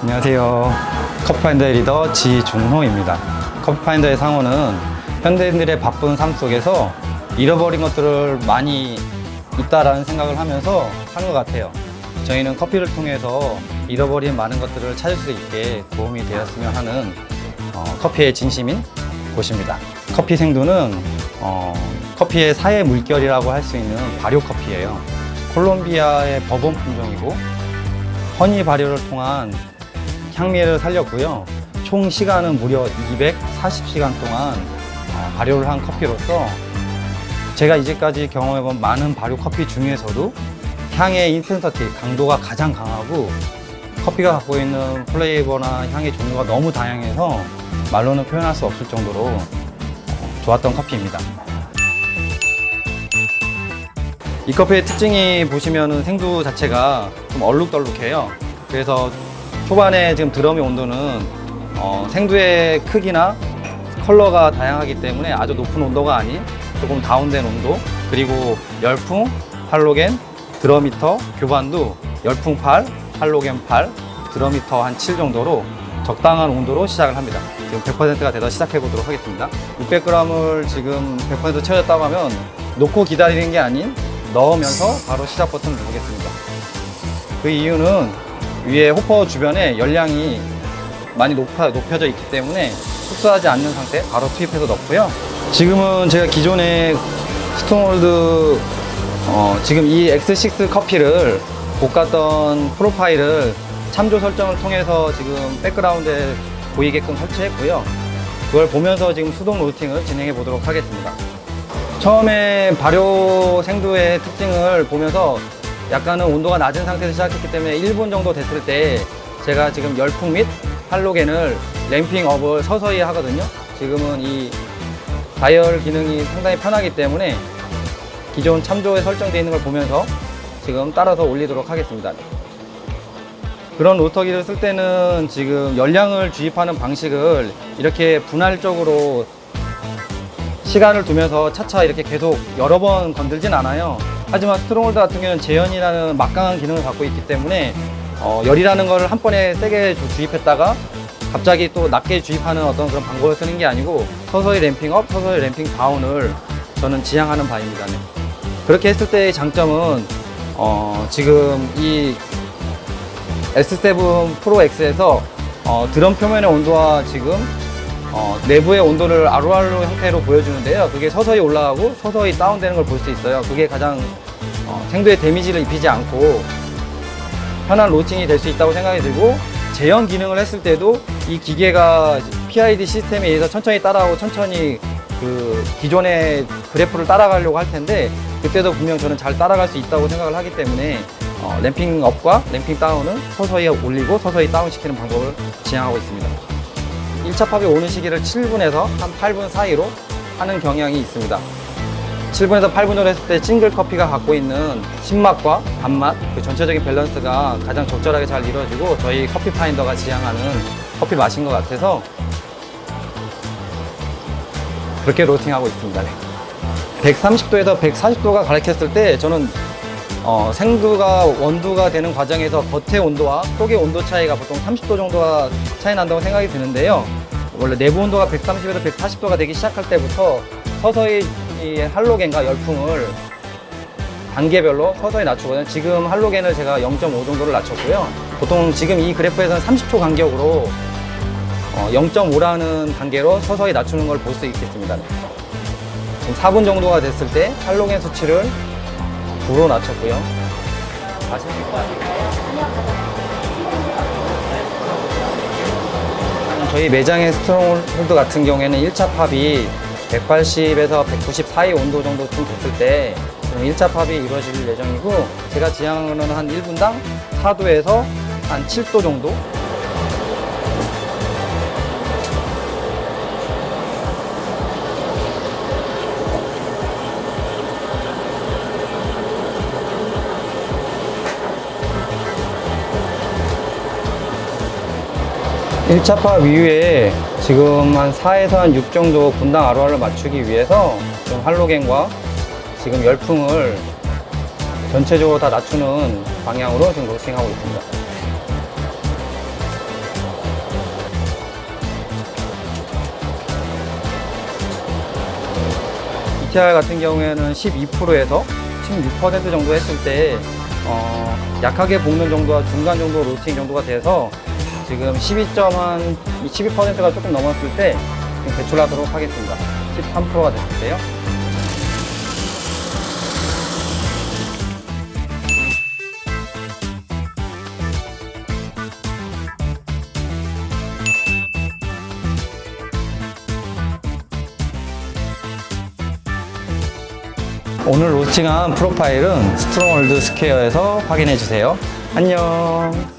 안녕하세요. 커피파인더의 리더 지중호입니다. 커피파인더의 상호는 현대인들의 바쁜 삶 속에서 잃어버린 것들을 많이 있다라는 생각을 하면서 사는 것 같아요. 저희는 커피를 통해서 잃어버린 많은 것들을 찾을 수 있게 도움이 되었으면 하는 어, 커피의 진심인 곳입니다. 커피 생두는 어, 커피의 사회 물결이라고 할 수 있는 발효 커피예요. 콜롬비아의 버번 품종이고 허니 발효를 통한 향미를 살렸고요. 총 시간은 무려 240시간 동안 어, 발효를 한 커피로서 제가 이제까지 경험해본 많은 발효 커피 중에서도 향의 인센서티 강도가 가장 강하고 커피가 갖고 있는 플레이버나 향의 종류가 너무 다양해서 말로는 표현할 수 없을 정도로 어, 좋았던 커피입니다. 이 커피의 특징이 보시면은 생두 자체가 좀 얼룩덜룩해요. 그래서 초반에 지금 드럼의 온도는 어, 생두의 크기나 컬러가 다양하기 때문에 아주 높은 온도가 아닌 조금 다운된 온도 그리고 열풍, 할로겐, 드러미터, 교반도 열풍 8, 할로겐 8, 드러미터 한 7 정도로 적당한 온도로 시작을 합니다. 지금 100%가 돼서 시작해 보도록 하겠습니다. 600g을 지금 100% 채워졌다고 하면 놓고 기다리는 게 아닌 넣으면서 바로 시작 버튼을 누르겠습니다. 그 이유는 위에 호퍼 주변에 열량이 많이 높아, 높여져 있기 때문에 흡수하지 않는 상태 바로 투입해서 넣고요. 지금은 제가 기존에 스톤홀드 어, 지금 이 X6 커피를 볶았던 프로파일을 참조 설정을 통해서 지금 백그라운드에 보이게끔 설치했고요. 그걸 보면서 지금 수동 로스팅을 진행해 보도록 하겠습니다. 처음에 발효 생두의 특징을 보면서 약간은 온도가 낮은 상태에서 시작했기 때문에 1분 정도 됐을 때 제가 지금 열풍 및 할로겐을 램핑업을 서서히 하거든요. 지금은 이 다이얼 기능이 상당히 편하기 때문에 기존 참조에 설정되어 있는 걸 보면서 지금 따라서 올리도록 하겠습니다. 그런 로터기를 쓸 때는 지금 열량을 주입하는 방식을 이렇게 분할적으로 시간을 두면서 차차 이렇게 계속 여러 번 건들진 않아요. 하지만 스트롱홀드 같은 경우는 재현이라는 막강한 기능을 갖고 있기 때문에 어, 열이라는 걸 한 번에 세게 주- 주입했다가 갑자기 또 낮게 주입하는 어떤 그런 방법을 쓰는 게 아니고 서서히 램핑업, 서서히 램핑 다운을 저는 지향하는 바입니다. 네. 그렇게 했을 때의 장점은 어, 지금 이 S7 프로 X에서 어, 드럼 표면의 온도와 지금 어, 내부의 온도를 아루아루 형태로 보여주는데요. 그게 서서히 올라가고 서서히 다운되는 걸 볼 수 있어요. 그게 가장 어, 생도에 데미지를 입히지 않고 편한 로팅이 될 수 있다고 생각이 들고 제형 기능을 했을 때도 이 기계가 PID 시스템에 의해서 천천히 따라오고 천천히 그 기존의 그래프를 따라가려고 할 텐데 그때도 분명 저는 잘 따라갈 수 있다고 생각을 하기 때문에 어, 램핑 업과 램핑 다운은 서서히 올리고 서서히 다운시키는 방법을 지향하고 있습니다. 1차 팝이 오는 시기를 7분에서 한 8분 사이로 하는 경향이 있습니다. 7분에서 8분 정도 했을 때 싱글 커피가 갖고 있는 신맛과 단맛, 그 전체적인 밸런스가 가장 적절하게 잘 이루어지고 저희 커피 파인더가 지향하는 커피 맛인 것 같아서 그렇게 로팅하고 있습니다. 네. 130도에서 140도가 가르쳤을 때 저는 어, 생두가 원두가 되는 과정에서 겉의 온도와 속의 온도 차이가 보통 30도 정도가 차이 난다고 생각이 드는데요. 원래 내부 온도가 130에서 140도가 되기 시작할 때부터 서서히 이 할로겐과 열풍을 단계별로 서서히 낮추거든요. 지금 할로겐을 제가 0.5 정도를 낮췄고요. 보통 지금 이 그래프에서는 30초 간격으로 어, 0.5라는 단계로 서서히 낮추는 걸 볼 수 있겠습니다. 지금 4분 정도가 됐을 때 할로겐 수치를 9로 낮췄고요. 다시 저희 매장의 스트롱홀드 같은 경우에는 1차 팝이 180에서 190 사이 온도 정도쯤 됐을 때 1차 팝이 이루어질 예정이고 제가 지향하는 한 1분당 4도에서 한 7도 정도 1차파 위에 지금 한 4에서 한 6 정도 분당 ROR을 맞추기 위해서 좀 할로겐과 지금 열풍을 전체적으로 다 낮추는 방향으로 지금 로스팅하고 있습니다. ETR 같은 경우에는 12%에서 16% 정도 했을 때 어, 약하게 볶는 정도와 중간 정도 로스팅 정도가 돼서 지금 12.한 12%가 조금 넘었을 때 배출하도록 하겠습니다. 13%가 됐을 때요. 오늘 로스팅한 프로파일은 스트롱월드 스퀘어에서 확인해 주세요. 안녕.